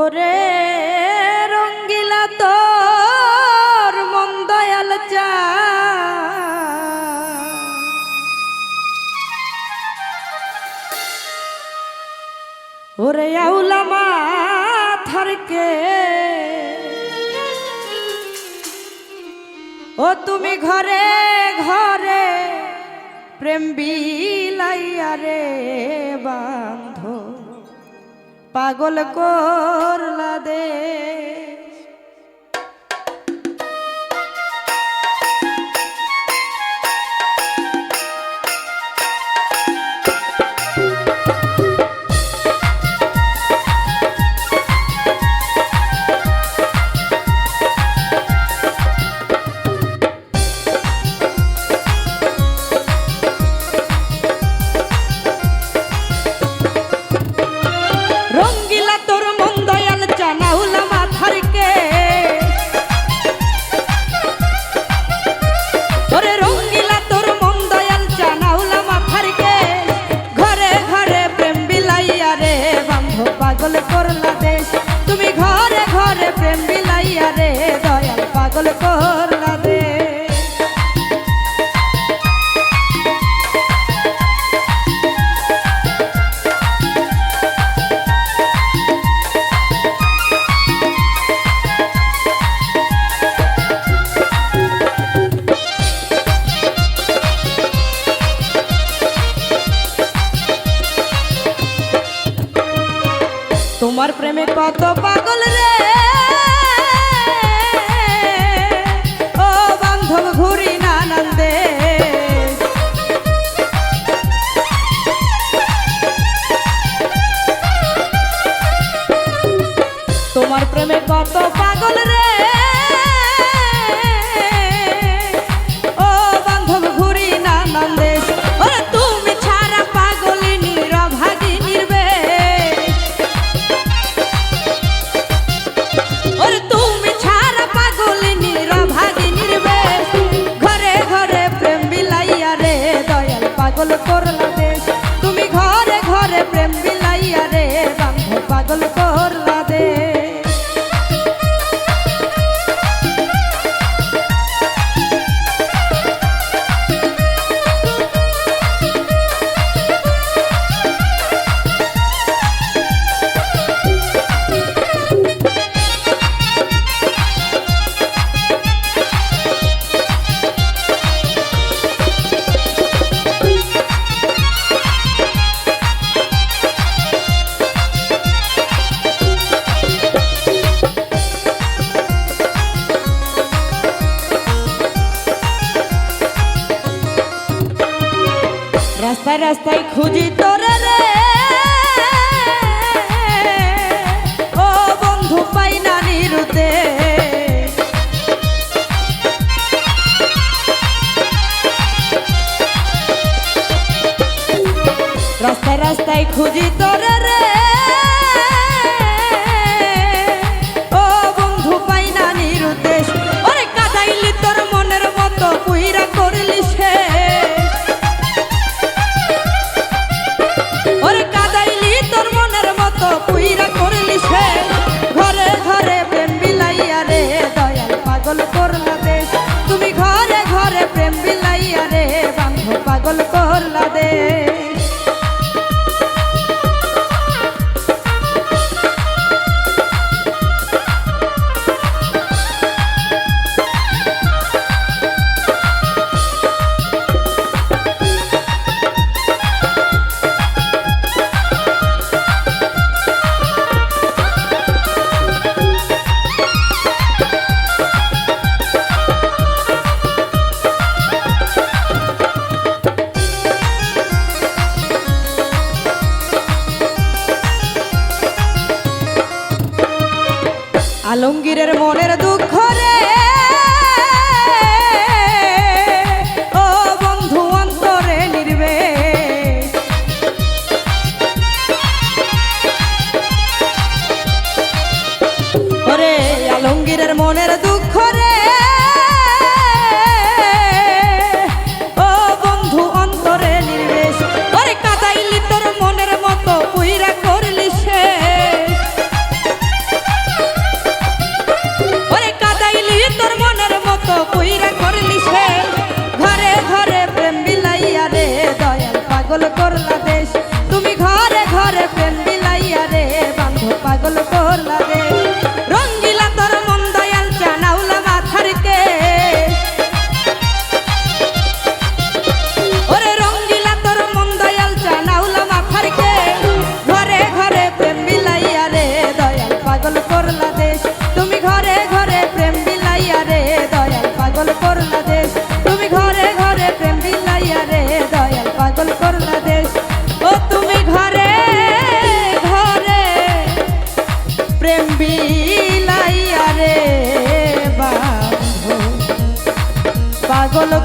ওরে রঙ্গিলা তোর মন দয়াল চা। ওরে আউলা মাথারকে ও তুমি ঘরে ঘরে প্রেম বিলাইয়া রে বান্ধ পাগল করলা দে। তোমার প্রেমে কত পাগল রে। প্রথম ঘুরি নানান তোমার প্রেমে কত পাগল রে। corre রাস্তায় খুঁজি তোর রে। ও বন্ধু পাই না নিরুতে। রাস্তায় রাস্তায় খুঁজি তোর রে। আলমগীরের মনের দুঃখ রে। পাগল করলা দেশ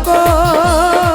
বান্ধ পাগল কর